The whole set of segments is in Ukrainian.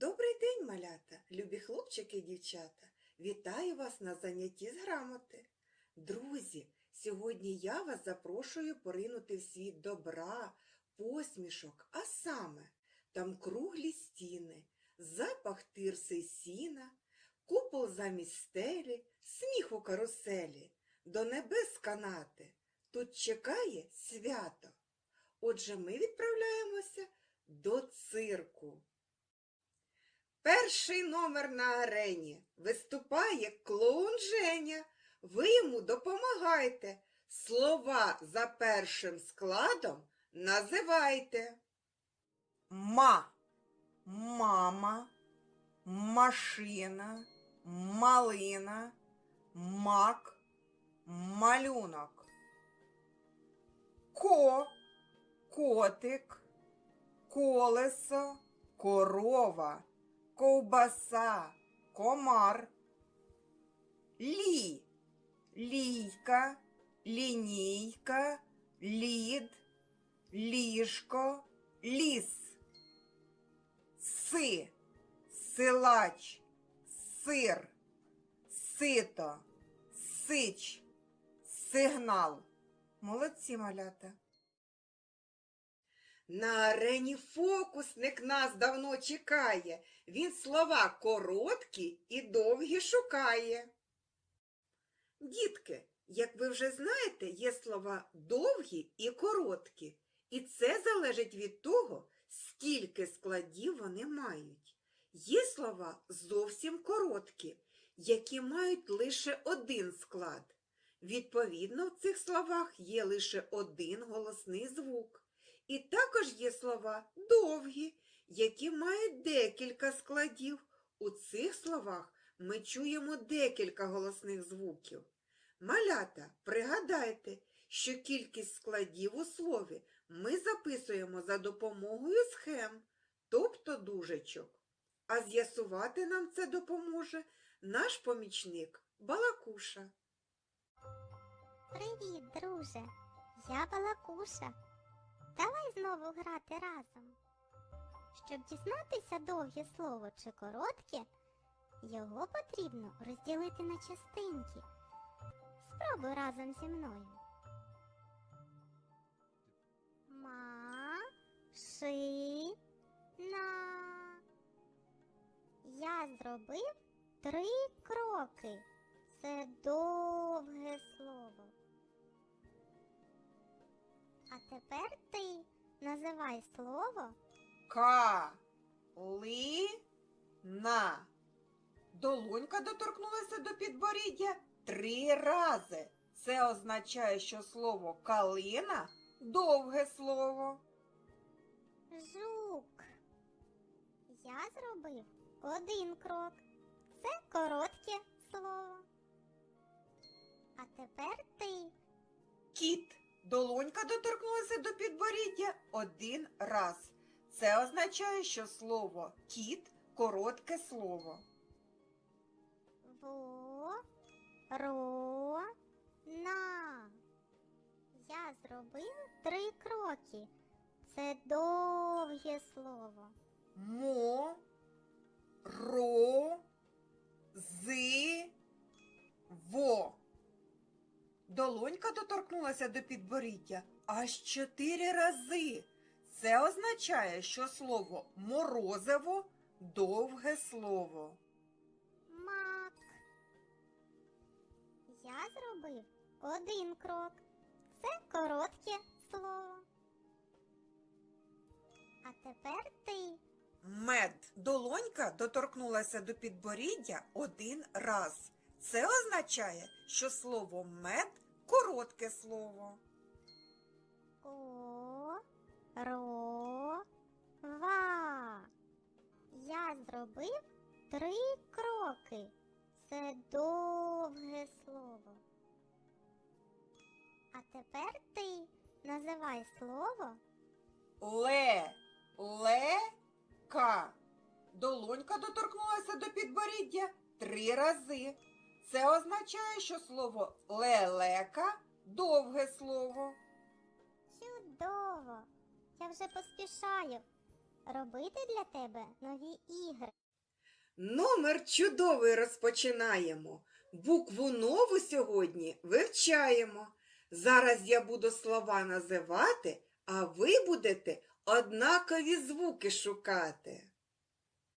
Добрий день, малята, любі хлопчики і дівчата. Вітаю вас на занятті з грамоти. Друзі, сьогодні я вас запрошую поринути в світ добра, посмішок, а саме там круглі стіни, запах тирси сіна, купол замість стелі, сміх у каруселі, до небес канати. Тут чекає свято. Отже, ми відправляємося до цирку. Перший номер на арені. Виступає клоун Женя. Ви йому допомагайте. Слова за першим складом називайте. Ма, мама, машина, малина, мак, малюнок. Ко, котик, колесо, корова ковбаса, комар, лі, лійка, лінійка, лід, ліжко, ліс, си, силач, сир, сито, сич, сигнал. Молодці малята. На арені фокусник нас давно чекає. Він слова короткі і довгі шукає. Дітки, як ви вже знаєте, є слова довгі і короткі. І це залежить від того, скільки складів вони мають. Є слова зовсім короткі, які мають лише один склад. Відповідно, в цих словах є лише один голосний звук. І також є слова довгі, які мають декілька складів. У цих словах ми чуємо декілька голосних звуків. Малята, пригадайте, що кількість складів у слові ми записуємо за допомогою схем, тобто дужечок. А з'ясувати нам це допоможе наш помічник Балакуша. Привіт, друже! Я Балакуша. Давай знову грати разом. Щоб дізнатися довге слово чи коротке, його потрібно розділити на частинки. Спробуй разом зі мною. Машина. Я зробив три кроки. Це довге слово. А тепер ти називай слово Калина. Долонька доторкнулася до підборіддя три рази. Це означає, що слово калина довге слово. жук. Я зробив один крок. Це коротке слово. А тепер ти Кіт. Долонька доторкнулася до підборіддя один раз. Це означає, що слово кіт коротке слово. во ро на. Я зробив три кроки. Це довге слово. Мо, ро, зи, во. Долонька доторкнулася до підборіддя аж чотири рази. Це означає, що слово морозиво довге слово. Мак. Я зробив один крок. Це коротке слово. А тепер ти. Мед. Долонька доторкнулася до підборіддя один раз. Це означає, що слово мед коротке слово. О, ро, ва. Я зробив три кроки. Це довге слово. А тепер ти називай слово Ле, ле, ка. Долонька доторкнулася до підборіддя три рази. Це означає, що слово лелека довге слово. чудово. Я вже поспішаю. робити для тебе нові ігри. Номер чудовий розпочинаємо. Букву нову сьогодні вивчаємо. Зараз я буду слова називати, а ви будете однакові звуки шукати.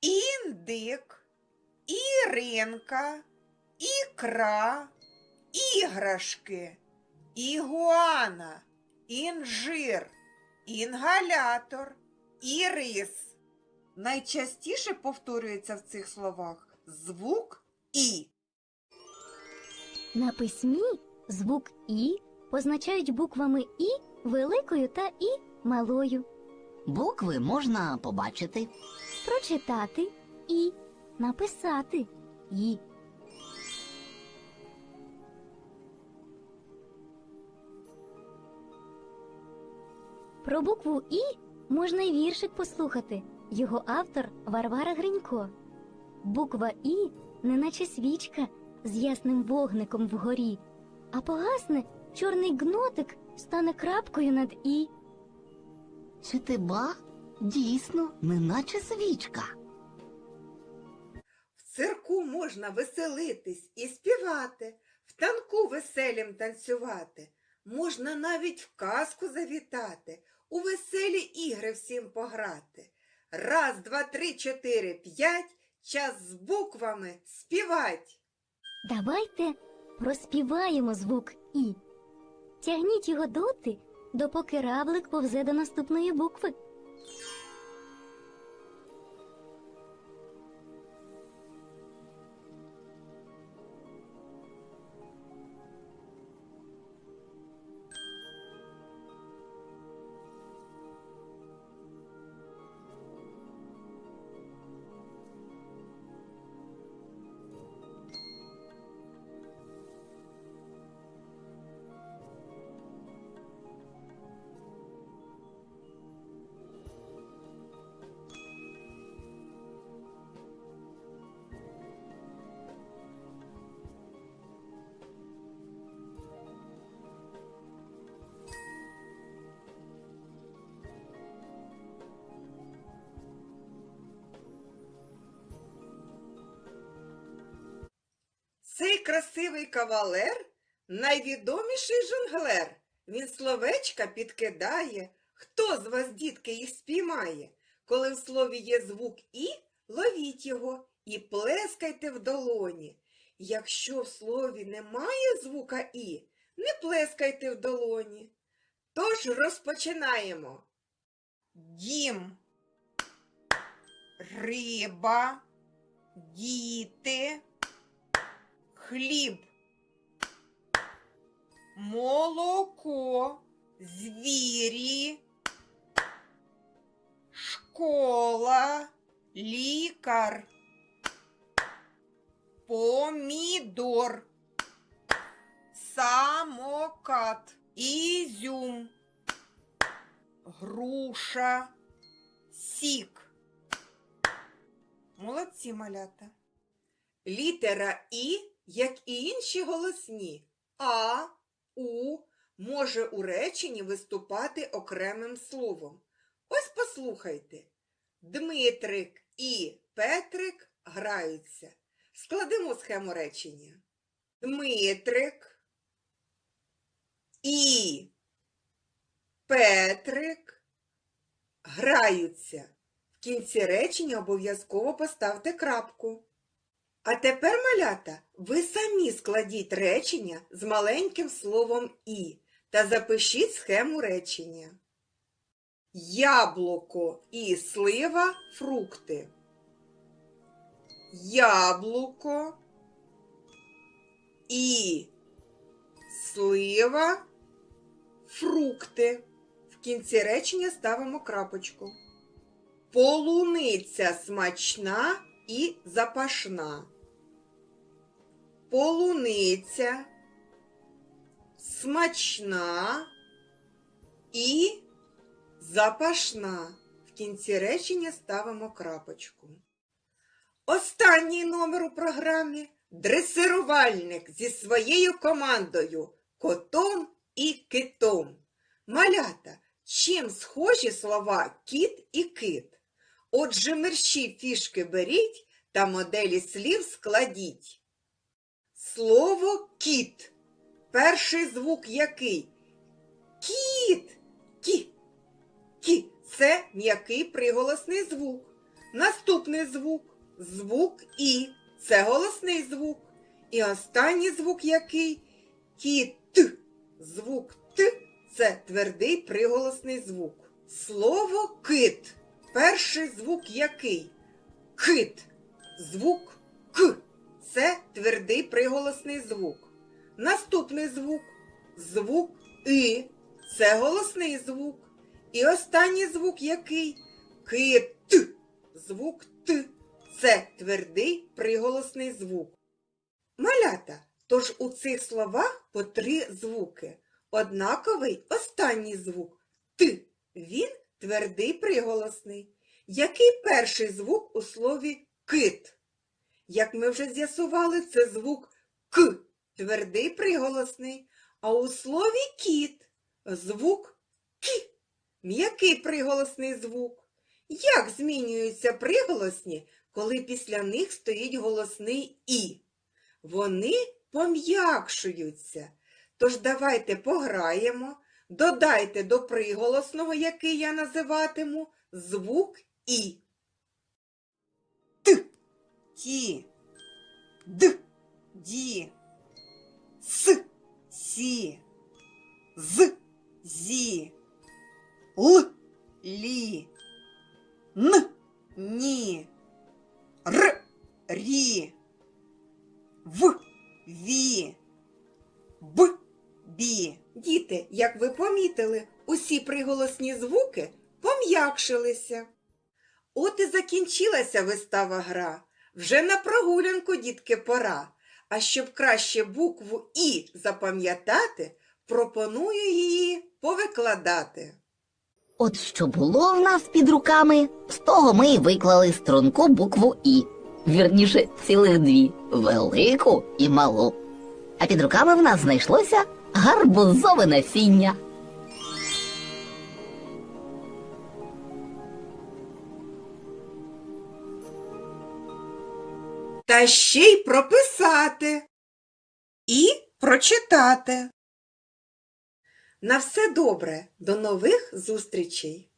Індик, Іринка, ікра, іграшки, ігуана, інжир, інгалятор, ірис. Найчастіше повторюється в цих словах звук І. На письмі звук І позначають буквами І великою та І малою. Букви можна побачити. Прочитати І, написати І. Про букву І можна й віршик послухати. Його автор Варвара Гринько. Буква І неначе свічка з ясним вогником вгорі, а погасне чорний гнотик стане крапкою над І. Чи ти ба? Дійсно, неначе свічка. В цирку можна веселитись і співати, в танку веселім танцювати. Можна навіть в казку завітати, у веселі ігри всім пограти. Раз, два, три, чотири, п'ять. Час з буквами співать. Давайте проспіваємо звук І. Тягніть його доти, допоки равлик повзе до наступної букви. Цей красивий кавалер найвідоміший жонглер. Він словечка підкидає. Хто з вас, дітки, їх спіймає? Коли в слові є звук І, ловіть його і плескайте в долоні. Якщо в слові немає звука І, не плескайте в долоні. Тож розпочинаємо. Дім, риба, діти хліб, молоко, звірі, школа, лікар, помідор, самокат, ізюм, груша, сік. Молодці малята. Літера І, як і інші голосні, А, У може у реченні виступати окремим словом. Ось послухайте. Дмитрик і Петрик граються. Складемо схему речення. Дмитрик і Петрик граються. В кінці речення обов'язково поставте крапку. А тепер, малята, ви самі складіть речення з маленьким словом І та запишіть схему речення. Яблуко і слива фрукти. Яблуко і слива фрукти. В кінці речення ставимо крапочку. Полуниця смачна і запашна. Полуниця смачна і запашна. В кінці речення ставимо крапочку. Останній номер у програмі дресирувальник зі своєю командою котом і китом. Малята, чим схожі слова кіт і кит? Отже, мерщі фішки беріть та моделі слів складіть. Слово кіт. Перший звук який? Кіт. Кі. Кі. Це м'який приголосний звук. Наступний звук звук І. Це голосний звук. І останній звук який? Кіт. Звук Т це твердий приголосний звук. Слово кит. Перший звук який? Кит. Звук К. Це твердий приголосний звук. Наступний звук звук И. Це голосний звук. І останній звук який? Кит. Звук Т. Це твердий приголосний звук. Малята, тож у цих словах по три звуки. Однаковий останній звук Т. Він твердий приголосний. Який перший звук у слові кит? Як ми вже з'ясували, це звук К. Твердий приголосний. А у слові кіт звук Кі. М'який приголосний звук. Як змінюються приголосні, коли після них стоїть голосний І? Вони пом'якшуються. Тож давайте пограємо, додайте до приголосного, який я називатиму, звук І. Ті, Д, Ді, С, Сі, З, Зі, Л, Лі, Н, Ні, Р, Рі, В, Ві, Б, Бі. Діти, як ви помітили, усі приголосні звуки пом'якшилися. От і закінчилася вистава гра. Вже на прогулянку, дітки, пора. А щоб краще букву І запам'ятати, пропоную її повикладати. От що було в нас під руками, з того ми й виклали струнку букву І. Вірніше, цілих дві велику і малу. А під руками в нас знайшлося гарбузове насіння. Та ще й прописати і прочитати. На все добре, до нових зустрічей!